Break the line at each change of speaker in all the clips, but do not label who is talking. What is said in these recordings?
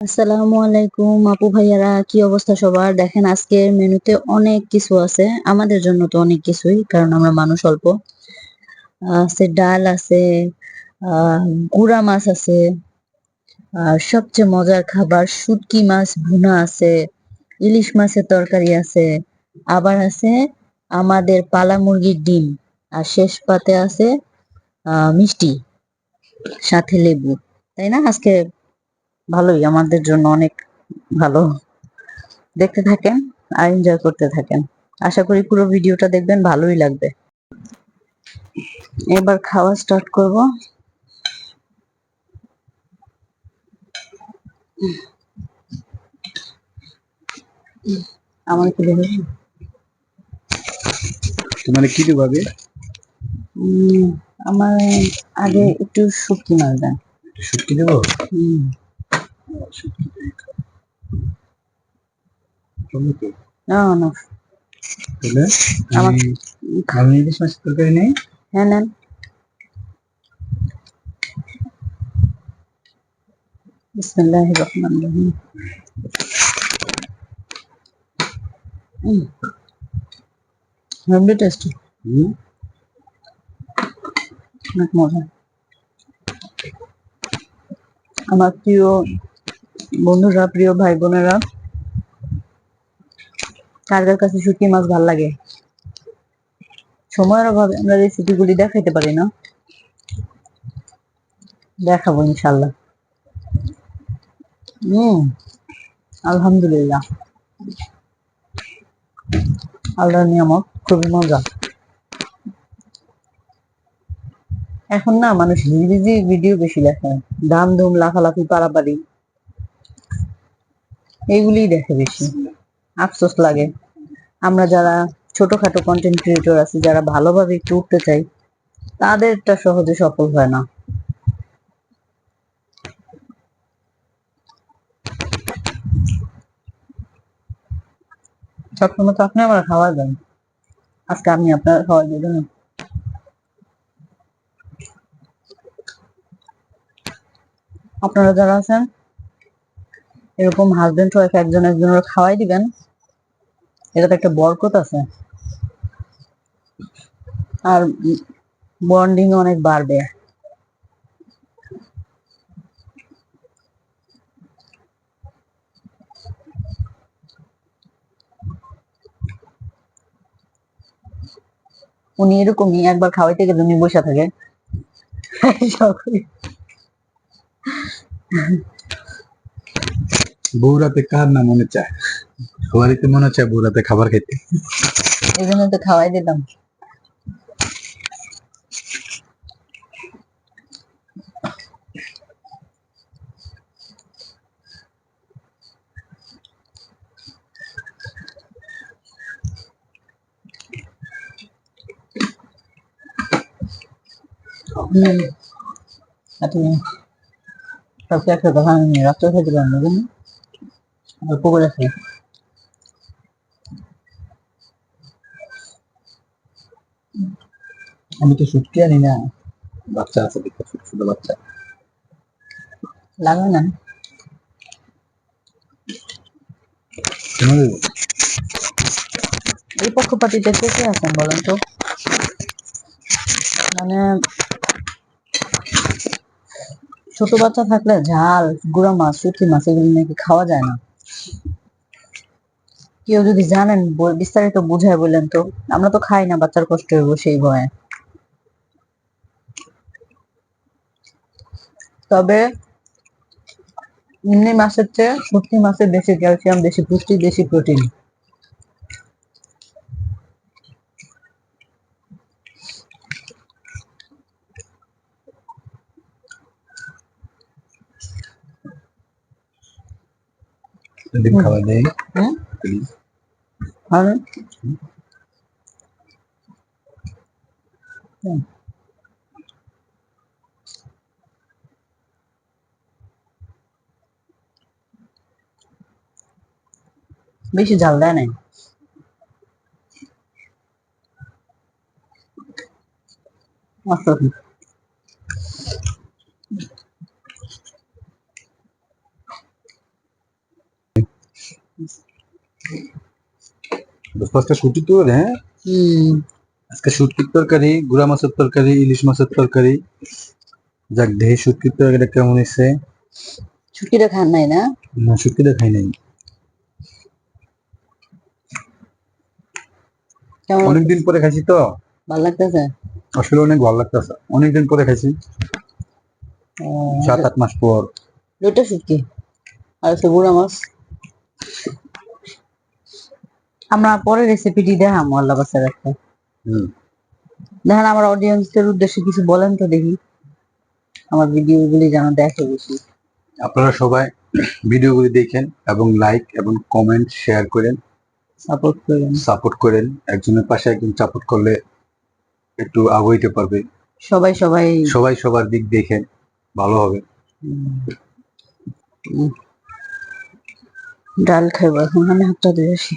আসসালামু আলাইকুম আপু ভাইয়ারা, কি অবস্থা সবার? দেখেন, আজকের মেনুতে অনেক কিছু আছে। আমাদের জন্য তো অনেক কিছুই, কারণ আমরা মানুষ অল্প। আছে ডাল আছে গুড়া মাছ আছে, আর সবচেয়ে মজার খাবার শুটকি মাছ, ভুনা আছে, ইলিশ মাছের তরকারি আছে, আবার আছে আমাদের পালা মুরগির ডিম, আর শেষ পাতে আছে মিষ্টি, সাথে লেবু, তাই না? আজকে ভালোই আমাদের জন্য অনেক ভালো। দেখতে থাকেন আর এনজয় করতে থাকেন। আশা করি পুরো ভিডিওটা দেখবেন ভালোই লাগবে। এবার খাওয়া স্টার্ট করব। আমার কি দেবে?
তোমার কি দিবাবে
উম, আমার আগে একটু শুটকি মাছ দেন
শুটকি দেবো?
হুম,
টমেটো
না না।
তাহলে আমি আমি ইলিশ মাছের তরকারি নেই।
হ্যাঁ নেন। বিসমিল্লাহির রহমানির রহিম। হেভি টেস্টি অনেক মজা। আমার প্রিয় বন্ধুরা, প্রিয় ভাই বোনেরা কার কার কাছে শুটকি মাছ ভালো লাগে। সময়ের অভাবে আমরা রেসিপি গুলি দেখাইতে পারি না, দেখাবো ইনশাল্লাহ হম আলহামদুলিল্লাহ। আল্লাহর নিয়ামত, খুবই মজা। এখন না, মানুষ হিজি ভিডিও বেশি দেখে। দাম ধুম লাফালাফি, পারাপারি। এইগুলিই দেখে বেশি। আফসোস লাগে। আমরা যারা ছোটখাটো কন্টেন্ট ক্রিয়েটর আছি, যারা ভালোভাবে একটু উঠতে চাই, তাদেরটা সহজে সফল হয় না। সবসময় তো আপনি আমার খাওয়া দেন। আজকে আমি আপনার খাওয়া দেবেন আপনারা যারা আছেন এরকম হাজবেন্ড ওয়াইফ একজন একজনের খাওয়াই দিবেন। এটাতে একটা বরকত আছে। আর বন্ডিং অনেক বাড়বে। উনি এরকমই একবার খাওয়াইতে গেলে উনি বসে থাকে। সকলে
বৌরাতে কার না মনে চায়? সবারই তো মনে চায় বৌরাতে খাবার খেতে
এই তো খাওয়াই দিলাম। আচ্ছা সবকে একটা কথা আমি রাত্রে খেতে বুঝলি অল্প করে খাই
আমি তো শুটকি আনি না বাচ্চা আছে দেখতে ছোট ছোট বাচ্চা
লাগবে না? এই পক্ষপাতিতে কে কে আছেন বলেন তো মানে ছোট বাচ্চা থাকলে ঝাল গুঁড়া মাছ শুটকি মাছ এগুলো নাকি খাওয়া যায় না কেউ যদি জানেন বিস্তারিত বুঝায় বললেন তো। আমরা তো খাই না বাচ্চার কষ্ট হইব সেই ভয়ে। তবে এমনি মাছের চেয়ে শুটকি মাছের বেশি ক্যালসিয়াম, বেশি পুষ্টি, বেশি প্রোটিন।
যদি খাবার দেয়
হুম
প্লিজ
আর হুম। বেশি ঝাল দেয় নাই আচ্ছা
দোস্ত আজকে শুটকি তো হ্যাঁ আজকে শুটকির তরকারি গুড়া মাছের তরকারি ইলিশ মাছের তরকারি যাক দেহে শুটকির তরকারিটা কেমন হয়েছে
ছুটিটা খান নাই না
না শুটকিটা খাই নাই
কেমন
অনেকদিন পরে খাইছি তো।
ভালো লাগতেছে?
আসলে অনেক ভালো লাগতেছে। অনেকদিন পরে খাইছি। সাত আট মাস পর।
দুটো শুটকি। আর হচ্ছে গুড়া মাছ। আমরা পরে রেসিপিটি দেখাম আল্লাহ বাসার একটা
হুম।
দেখেন আমার অডিয়েন্সদের উদ্দেশ্যে কিছু বলেন তো দেখি। আমার ভিডিও গুলি যেন দেখে বেশি।
আপনারা সবাই ভিডিওগুলি দেখেন এবং লাইক এবং কমেন্ট শেয়ার করেন।
সাপোর্ট করেন।
সাপোর্ট করেন। একজনের পাশে একজন সাপোর্ট করলে একটু আগাইতে পারবে
সবাই সবাই।
সবাই সবার দিক দেখেন ভালো হবে।
ডাল খাইবো এখন আমি হাতটা দিয়ে আসি।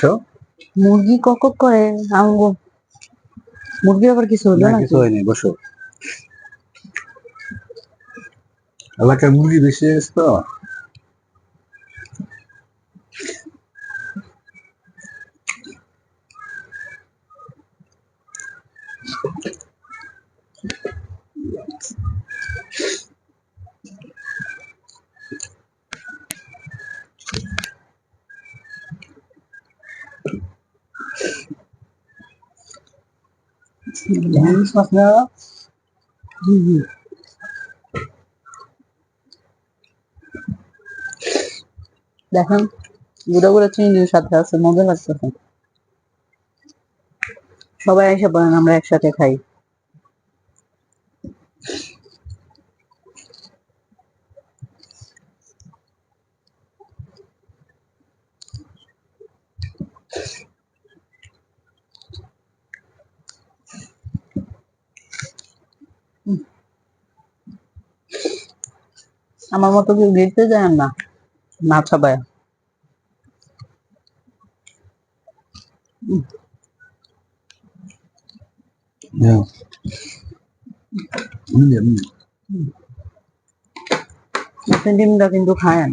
আসো।
মুরগি কক করে আমগো। মুরগি আবার কিছু হলো
না কিছু হয়নি বসো। এলাকায় মুরগি বেশি আছে তো?
দেখেন গুঁড়া গুঁড়া চিনি সাথে আছে মজা লাগতেছে। সবাই এসে বলেন আমরা একসাথে খাই। আমার মতো কেউ গেতে যায় না। না
mm.
আপনি ডিমটা কিন্তু খায়েন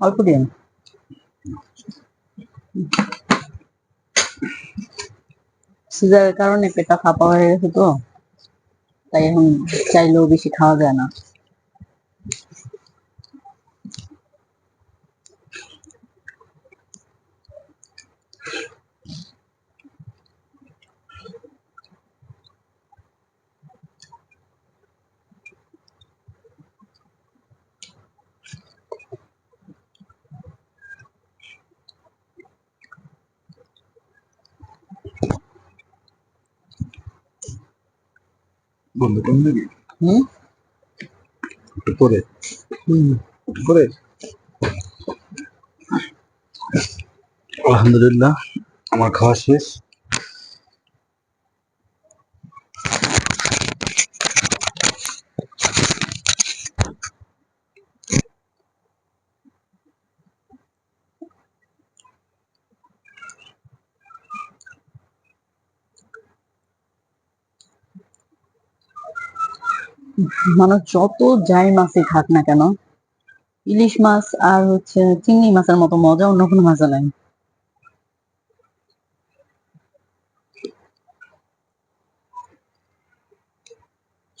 অল্প দিন সিজারের কারণে পেটটা ফাঁপা হয়ে গেছে তো। তাই এখন চাইলেও বেশি খাওয়া যায় না।
বন্ধ করুন নাকি
হুম?
পরে।
হুম।
আলহামদুলিল্লাহ আমার খাওয়া শেষ।
মানুষ যত যাই মাছই খাক না কেন, ইলিশ মাছ আর হচ্ছে চিংড়ি মাছের মতো মজা অন্য কোনো মাছে নাই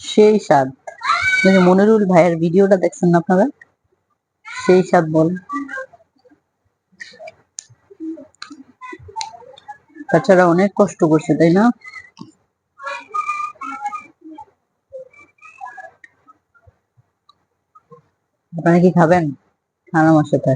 সেই স্বাদ। মনিরুল ভাইয়ের ভিডিওটা দেখছেন না আপনারা? সেই স্বাদ বল। তাছাড়া অনেক কষ্ট করছে, তাই না? আপনারা কি খাবেন? খান আমার সাথে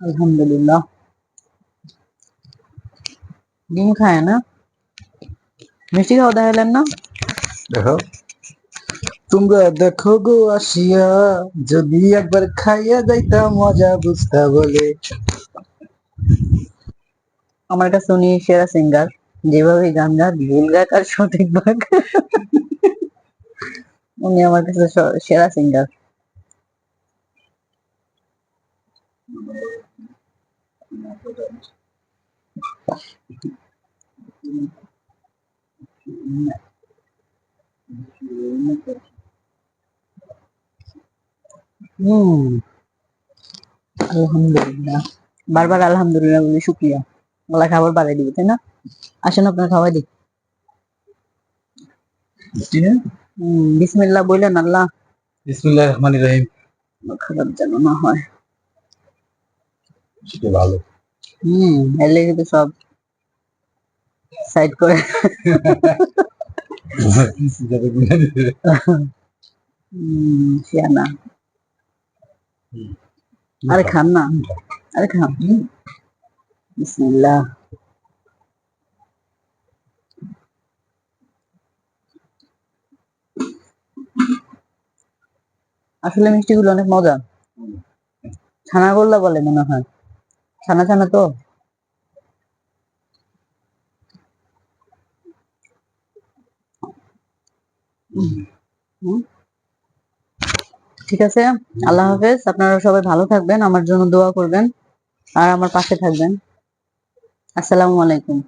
আলহামদুলিল্লাহ। ডিম খায় না? মিষ্টি খাওয়া দেখালেন না?
দেখো তোমরা দেখো গো আসিয়া যদি একবার খাইয়া যাইতা মজা বুঝতা বলে
আমার কাছে উনি সেরা সিঙ্গার যেভাবে গান গান ভুল গাক আর সঠিক ভাগ। উনি আমার কাছে স- সেরা সিঙ্গার হুম। আলহামদুলিল্লাহ। বারবার আলহামদুলিল্লাহ বলি শুক্রিয়া। আল্লাহ খাবার বাড়াই দিবে তাই না? আসেন আপনার খাওয়াই দিই। বিসমিল্লাহ বললেন আল্লাহ।
বিসমুল্লাহ রহমান রহিম।
খারাপ যেন না হয়।
ভালো।
হুম এর লেগে তো সব সাইড করে। হুম শিয়ানা আরে খান না। আরে খান। বিসমিল্লাহ। আসলে মিষ্টিগুলো অনেক মজা। ছানা গোল্লা বলে মনে হয়। ছানা ছানা তো। হুম। ঠিক আছে? আল্লাহ হাফেজ, আপনারা সবাই ভালো থাকবেন, আমার জন্য দোয়া করবেন, আর আমার পাশে থাকবেন। আসসালামু আলাইকুম।